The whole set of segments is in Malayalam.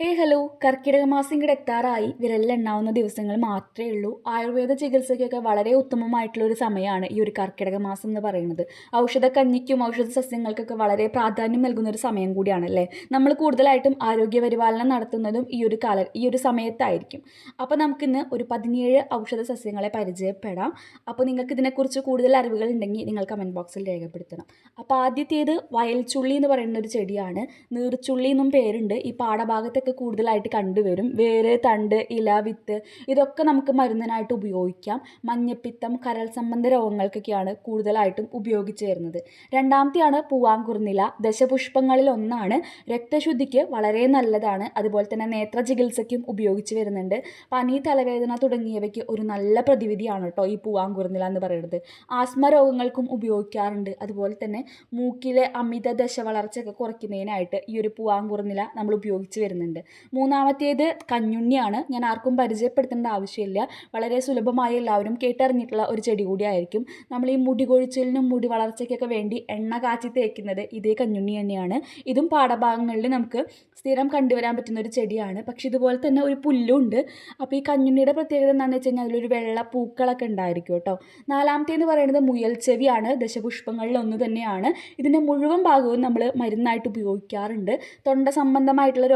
ഹേ ഹലോ. കർക്കിടക മാസം ഇങ്ങോട്ട് എത്താറായി വിരലിലെണ്ണാവുന്ന ദിവസങ്ങൾ മാത്രമേ ഉള്ളൂ. ആയുർവേദ ചികിത്സയ്ക്കൊക്കെ വളരെ ഉത്തമമായിട്ടുള്ള ഒരു സമയമാണ് ഈ ഒരു കർക്കിടക മാസം എന്ന് പറയുന്നത്. ഔഷധ കഞ്ഞിക്കും ഔഷധ സസ്യങ്ങൾക്കൊക്കെ വളരെ പ്രാധാന്യം നൽകുന്ന ഒരു സമയം കൂടിയാണല്ലേ? നമ്മൾ കൂടുതലായിട്ടും ആരോഗ്യ പരിപാലനം നടത്തുന്നതും ഈ ഒരു കാല ഈ ഒരു സമയത്തായിരിക്കും. അപ്പോൾ നമുക്കിന്ന് ഒരു പതിനേഴ് ഔഷധ സസ്യങ്ങളെ പരിചയപ്പെടാം. അപ്പോൾ നിങ്ങൾക്ക് ഇതിനെക്കുറിച്ച് കൂടുതൽ അറിവുകൾ ഉണ്ടെങ്കിൽ നിങ്ങൾ കമന്റ് ബോക്സിൽ രേഖപ്പെടുത്തണം. അപ്പോൾ ആദ്യത്തേത് വയൽച്ചുള്ളി എന്ന് പറയുന്ന ഒരു ചെടിയാണ്. നീർച്ചുള്ളി എന്നും പേരുണ്ട്. ഈ പാടഭാഗത്തൊക്കെ കൂടുതലായിട്ട് കണ്ടുവരും. വേര് തണ്ട് ഇല വിത്ത് ഇതൊക്കെ നമുക്ക് മരുന്നിനായിട്ട് ഉപയോഗിക്കാം. മഞ്ഞപ്പിത്തം കരൾ സംബന്ധ രോഗങ്ങൾക്കൊക്കെയാണ് കൂടുതലായിട്ടും ഉപയോഗിച്ച് വരുന്നത്. രണ്ടാമത്തെയാണ് പൂവാങ്കുറുനില. ദശപുഷ്പങ്ങളിൽ ഒന്നാണ്. രക്തശുദ്ധിക്ക് വളരെ നല്ലതാണ്. അതുപോലെ തന്നെ നേത്ര ചികിത്സയ്ക്കും ഉപയോഗിച്ച് വരുന്നുണ്ട്. പനി തലവേദന തുടങ്ങിയവയ്ക്ക് ഒരു നല്ല പ്രതിവിധിയാണ് കേട്ടോ ഈ പൂവാങ്കുറുനില എന്ന് പറയുന്നത്. ആസ്മ രോഗങ്ങൾക്കും ഉപയോഗിക്കാറുണ്ട്. അതുപോലെ തന്നെ മൂക്കിലെ അമിത ദശ വളർച്ചയൊക്കെ കുറയ്ക്കുന്നതിനായിട്ട് ഈ ഒരു പൂവാങ്കുറുനില നമ്മൾ ഉപയോഗിച്ച് വരുന്നുണ്ട്. മൂന്നാമത്തേത് കഞ്ഞുണ്ണിയാണ്. ഞാൻ ആർക്കും പരിചയപ്പെടുത്തേണ്ട ആവശ്യമില്ല. വളരെ സുലഭമായി എല്ലാവരും കേട്ടറിഞ്ഞിട്ടുള്ള ഒരു ചെടി കൂടിയായിരിക്കും. നമ്മൾ ഈ മുടി കൊഴിച്ചിലിനും മുടി വളർച്ചയ്ക്കൊക്കെ വേണ്ടി എണ്ണ കാച്ചി തേക്കുന്നത് ഇതേ കഞ്ഞുണ്ണി തന്നെയാണ്. ഇതും പാഠഭാഗങ്ങളിൽ നമുക്ക് സ്ഥിരം കണ്ടുവരാൻ പറ്റുന്ന ഒരു ചെടിയാണ്. പക്ഷേ ഇതുപോലെ തന്നെ ഒരു പുല്ലുണ്ട്. അപ്പോൾ ഈ കഞ്ഞുണ്ണിയുടെ പ്രത്യേകത എന്താണെന്ന് വെച്ച് കഴിഞ്ഞാൽ അതിലൊരു വെള്ള പൂക്കളൊക്കെ ഉണ്ടായിരിക്കും കേട്ടോ. നാലാമത്തേന്ന് പറയുന്നത് മുയൽ ചെവിയാണ്. ദശപുഷ്പങ്ങളിൽ ഒന്ന് തന്നെയാണ്. ഇതിന്റെ മുഴുവൻ ഭാഗവും നമ്മൾ മരുന്നായിട്ട് ഉപയോഗിക്കാറുണ്ട്. തൊണ്ട സംബന്ധമായിട്ടുള്ള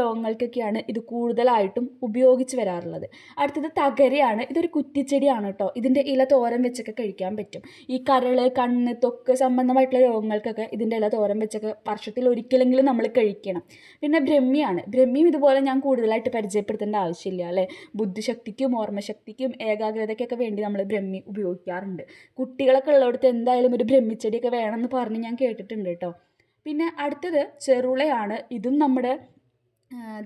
രോഗങ്ങൾക്കൊക്കെയാണ് ഇത് കൂടുതലായിട്ടും ഉപയോഗിച്ച് വരാറുള്ളത്? അടുത്തത് തകരയാണ്. ഇതൊരു കുറ്റിച്ചെടിയാണ് കേട്ടോ. ഇതിന്റെ ഇല തോരം വെച്ചൊക്കെ കഴിക്കാൻ പറ്റും. ഈ കരൾ കണ്ണ് തൊക്ക് സംബന്ധമായിട്ടുള്ള രോഗങ്ങൾക്കൊക്കെ ഇതിന്റെ ഇല തോരം വെച്ചൊക്കെ വർഷത്തിൽ ഒരിക്കലെങ്കിലും നമ്മൾ കഴിക്കണം. പിന്നെ ബ്രഹ്മിയാണ്. ബ്രഹ്മിയും ഇതുപോലെ ഞാൻ കൂടുതലായിട്ട് പരിചയപ്പെടുത്തേണ്ട ആവശ്യമില്ല അല്ലേ? ബുദ്ധിശക്തിക്കും ഓർമ്മശക്തിക്കും ഏകാഗ്രതയ്ക്കൊക്കെ വേണ്ടി നമ്മൾ ബ്രഹ്മി ഉപയോഗിക്കാറുണ്ട്. കുട്ടികളൊക്കെ ഉള്ളിടത്ത് എന്തായാലും ഒരു ബ്രഹ്മിച്ചെടിയൊക്കെ വേണമെന്ന് പറഞ്ഞ് ഞാൻ കേട്ടിട്ടുണ്ട് കേട്ടോ. പിന്നെ അടുത്തത് ചെറുളയാണ്. ഇതും നമ്മുടെ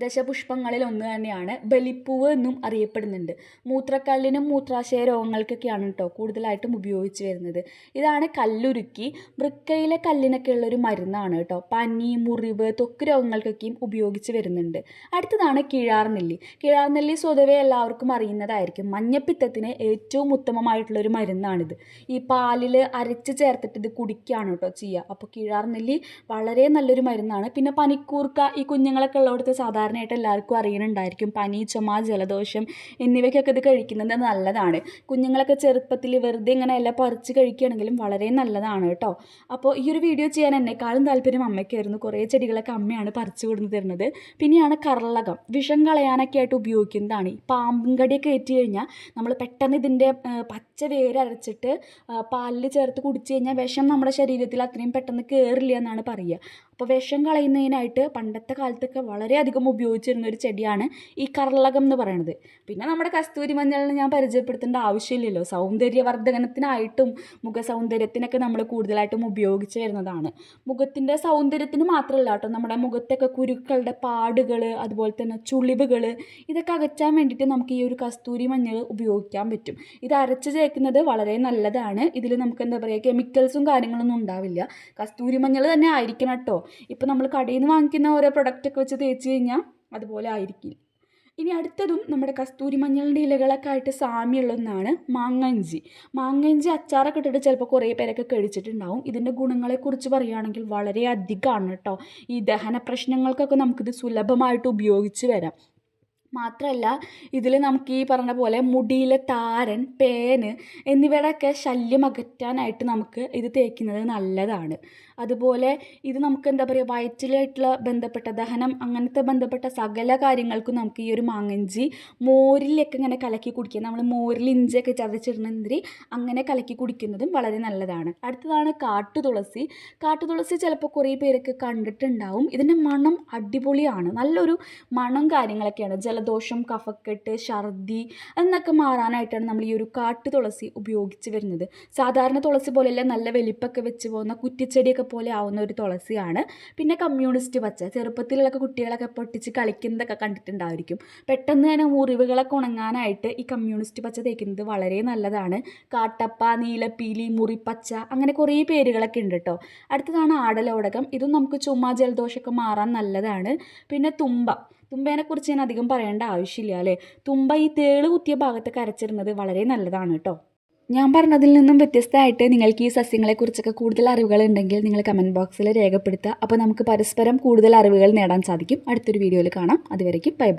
ദശപുഷ്പങ്ങളിൽ ഒന്ന് തന്നെയാണ് ബലിപ്പൂവ് എന്നും അറിയപ്പെടുന്നുണ്ട്. മൂത്രക്കല്ലിനും മൂത്രാശയ രോഗങ്ങൾക്കൊക്കെയാണ് കേട്ടോ കൂടുതലായിട്ടും ഉപയോഗിച്ച് വരുന്നത്. ഇതാണ് കല്ലുരുക്കി. വൃക്കയിലെ കല്ലിനൊക്കെ ഉള്ളൊരു മരുന്നാണ് കേട്ടോ. പനി മുറിവ് ത്വക്ക് രോഗങ്ങൾക്കൊക്കെയും ഉപയോഗിച്ച് വരുന്നുണ്ട്. അടുത്തതാണ് കിഴാർനെല്ലി. കിഴാർനെല്ലി സ്വതവേ എല്ലാവർക്കും അറിയുന്നതായിരിക്കും. മഞ്ഞപ്പിത്തത്തിന് ഏറ്റവും ഉത്തമമായിട്ടുള്ളൊരു മരുന്നാണിത്. ഈ പാലിൽ അരച്ച് ചേർത്തിട്ട് ഇത് കുടിക്കുകയാണ് കേട്ടോ ചെയ്യുക അപ്പോൾ കിഴാർനെല്ലി വളരെ നല്ലൊരു മരുന്നാണ്. പിന്നെ പനിക്കൂർക്ക ഈ കുഞ്ഞുങ്ങളൊക്കെ ഉള്ളിടത്ത് സാധാരണയായിട്ട് എല്ലാവർക്കും അറിയുന്നുണ്ടായിരിക്കും. പനി ചുമ ജലദോഷം എന്നിവയ്ക്കൊക്കെ ഇത് കഴിക്കുന്നത് നല്ലതാണ്. കുഞ്ഞുങ്ങളൊക്കെ ചെറുപ്പത്തിൽ വെറുതെ ഇങ്ങനെ എല്ലാം പറിച്ച് കഴിക്കുകയാണെങ്കിലും വളരെ നല്ലതാണ് കേട്ടോ. അപ്പോൾ ഈ ഒരു വീഡിയോ ചെയ്യാൻ എന്നെക്കാളും താല്പര്യം അമ്മയ്ക്കായിരുന്നു. കുറേ ചെടികളൊക്കെ അമ്മയാണ് പറിച്ചു കൊടുന്ന് തരുന്നത്. പിന്നെയാണ് കർളകം. വിഷം കളയാനൊക്കെ ആയിട്ട് ഉപയോഗിക്കുന്നതാണ്. പാമ്പും കടിയൊക്കെ ഏറ്റ് കഴിഞ്ഞാൽ നമ്മൾ പെട്ടെന്ന് ഇതിന്റെ പച്ച വേര് അരച്ചിട്ട് പാലിൽ ചേർത്ത് കുടിച്ചു കഴിഞ്ഞാൽ വിഷം നമ്മുടെ ശരീരത്തിൽ അത്രയും പെട്ടെന്ന് കയറില്ല എന്നാണ് പറയുക. അപ്പോൾ വിഷം കളയുന്നതിനായിട്ട് പണ്ടത്തെ കാലത്തൊക്കെ വളരെയധികം ഉപയോഗിച്ചിരുന്ന ഒരു ചെടിയാണ് ഈ കർളകം എന്ന് പറയുന്നത് പിന്നെ നമ്മുടെ കസ്തൂരി മഞ്ഞളിന് ഞാൻ പരിചയപ്പെടുത്തേണ്ട ആവശ്യമില്ലല്ലോ. സൗന്ദര്യവർദ്ധനത്തിനായിട്ടും മുഖ സൗന്ദര്യത്തിനൊക്കെ നമ്മൾ കൂടുതലായിട്ടും ഉപയോഗിച്ച് വരുന്നതാണ്. മുഖത്തിന്റെ സൗന്ദര്യത്തിന് മാത്രമല്ല കേട്ടോ നമ്മുടെ മുഖത്തൊക്കെ കുരുക്കളുടെ പാടുകൾ അതുപോലെ തന്നെ ചുളിവുകൾ ഇതൊക്കെ അകറ്റാൻ വേണ്ടിയിട്ട് നമുക്ക് ഈ ഒരു കസ്തൂരി മഞ്ഞൾ ഉപയോഗിക്കാൻ പറ്റും. ഇത് അരച്ച് ചേർക്കുന്നത് വളരെ നല്ലതാണ്. ഇതിൽ നമുക്ക് എന്താ പറയുക കെമിക്കൽസും കാര്യങ്ങളൊന്നും ഉണ്ടാവില്ല. കസ്തൂരി മഞ്ഞൾ തന്നെ ആയിരിക്കണം കേട്ടോ. ഇപ്പോൾ നമ്മൾ കടയിൽ നിന്ന് വാങ്ങിക്കുന്ന ഓരോ പ്രൊഡക്റ്റൊക്കെ വെച്ച് തേച്ച് കഴിഞ്ഞാൽ അതുപോലെ ആയിരിക്കും. ഇനി അടുത്തതും നമ്മുടെ കസ്തൂരി മഞ്ഞളിന്റെ ഇലകളൊക്കെ ആയിട്ട് സാമ്യമുള്ള മാങ്ങഞ്ചി. മാങ്ങഞ്ചി അച്ചാറൊക്കെ ഇട്ടിട്ട് ചിലപ്പോൾ കുറേ പേരൊക്കെ കഴിച്ചിട്ടുണ്ടാവും. ഇതിന്റെ ഗുണങ്ങളെക്കുറിച്ച് പറയുകയാണെങ്കിൽ വളരെ അധികമാണ് കേട്ടോ. ഈ ദഹന പ്രശ്നങ്ങൾക്കൊക്കെ നമുക്കിത് സുലഭമായിട്ട് ഉപയോഗിച്ച് വരാം. മാത്രമല്ല ഇതിൽ നമുക്ക് ഈ പറഞ്ഞ പോലെ മുടിയിലെ താരൻ പേന് എന്നിവയുടെയൊക്കെ ശല്യം അകറ്റാനായിട്ട് നമുക്ക് ഇത് തേക്കുന്നത് നല്ലതാണ്. അതുപോലെ ഇത് നമുക്ക് എന്താ പറയുക വയറ്റിലായിട്ടുള്ള ബന്ധപ്പെട്ട ദഹനം അങ്ങനത്തെ ബന്ധപ്പെട്ട സകല കാര്യങ്ങൾക്കും നമുക്ക് ഈ ഒരു മാങ്ങഞ്ചി മോരിലൊക്കെ ഇങ്ങനെ കലക്കി കുടിക്കുക. നമ്മൾ മോരിൽ ഇഞ്ചിയൊക്കെ ചതച്ചിടുന്നതിരി അങ്ങനെ കലക്കി കുടിക്കുന്നതും വളരെ നല്ലതാണ്. അടുത്തതാണ് കാട്ടുതുളസി കാട്ടുതുളസി ചിലപ്പോൾ കുറേ പേരൊക്കെ കണ്ടിട്ടുണ്ടാവും. ഇതിന്റെ മണം അടിപൊളിയാണ്. നല്ലൊരു മണം കാര്യങ്ങളൊക്കെയാണ്. ജലദോഷം കഫക്കെട്ട് ഛർദി എന്നൊക്കെ മാറാനായിട്ടാണ് നമ്മൾ ഈ ഒരു കാട്ടുതുളസി ഉപയോഗിച്ച് വരുന്നത്. സാധാരണ തുളസി പോലെയല്ല നല്ല വലിപ്പൊക്കെ വെച്ച് പോകുന്ന കുറ്റിച്ചെടിയൊക്കെ പോലെ ആവുന്ന ഒരു തുളസിയാണ്. പിന്നെ കമ്മ്യൂണിസ്റ്റ് പച്ച ചെറുപ്പത്തിലുള്ള കുട്ടികളൊക്കെ പൊട്ടിച്ച് കളിക്കുന്നതൊക്കെ കണ്ടിട്ടുണ്ടായിരിക്കും. പെട്ടെന്ന് തന്നെ മുറിവുകളൊക്കെ ഉണങ്ങാനായിട്ട് ഈ കമ്മ്യൂണിസ്റ്റ് പച്ച തേക്കുന്നത് വളരെ നല്ലതാണ്. കാട്ടപ്പ നീലപ്പീലി മുറിപ്പച്ച അങ്ങനെ കുറേ പേരുകളൊക്കെ ഉണ്ട് കേട്ടോ അടുത്തതാണ് ആടലോടകം. ഇതും നമുക്ക് ചുമ ജലദോഷമൊക്കെ മാറാൻ നല്ലതാണ്. പിന്നെ തുമ്പ. തുമ്പേനെക്കുറിച്ച് ഞാൻ അധികം പറയേണ്ട ആവശ്യമില്ല അല്ലേ? തുമ്പ ഈ തേൾ കുത്തിയ ഭാഗത്തൊക്കെ അരച്ചിരുന്നത് വളരെ നല്ലതാണ് കേട്ടോ ഞാൻ പറഞ്ഞതിൽ നിന്നും വ്യത്യസ്തമായിട്ട് നിങ്ങൾക്ക് ഈ സസ്യങ്ങളെക്കുറിച്ചൊക്കെ കൂടുതൽ അറിവുകൾ ഉണ്ടെങ്കിൽ നിങ്ങൾ കമന്റ് ബോക്സിൽ രേഖപ്പെടുത്തുക. അപ്പോൾ നമുക്ക് പരസ്പരം കൂടുതൽ അറിവുകൾ നേടാൻ സാധിക്കും. അടുത്തൊരു വീഡിയോയിൽ കാണാം. അതുവരേക്കും ബൈ ബൈ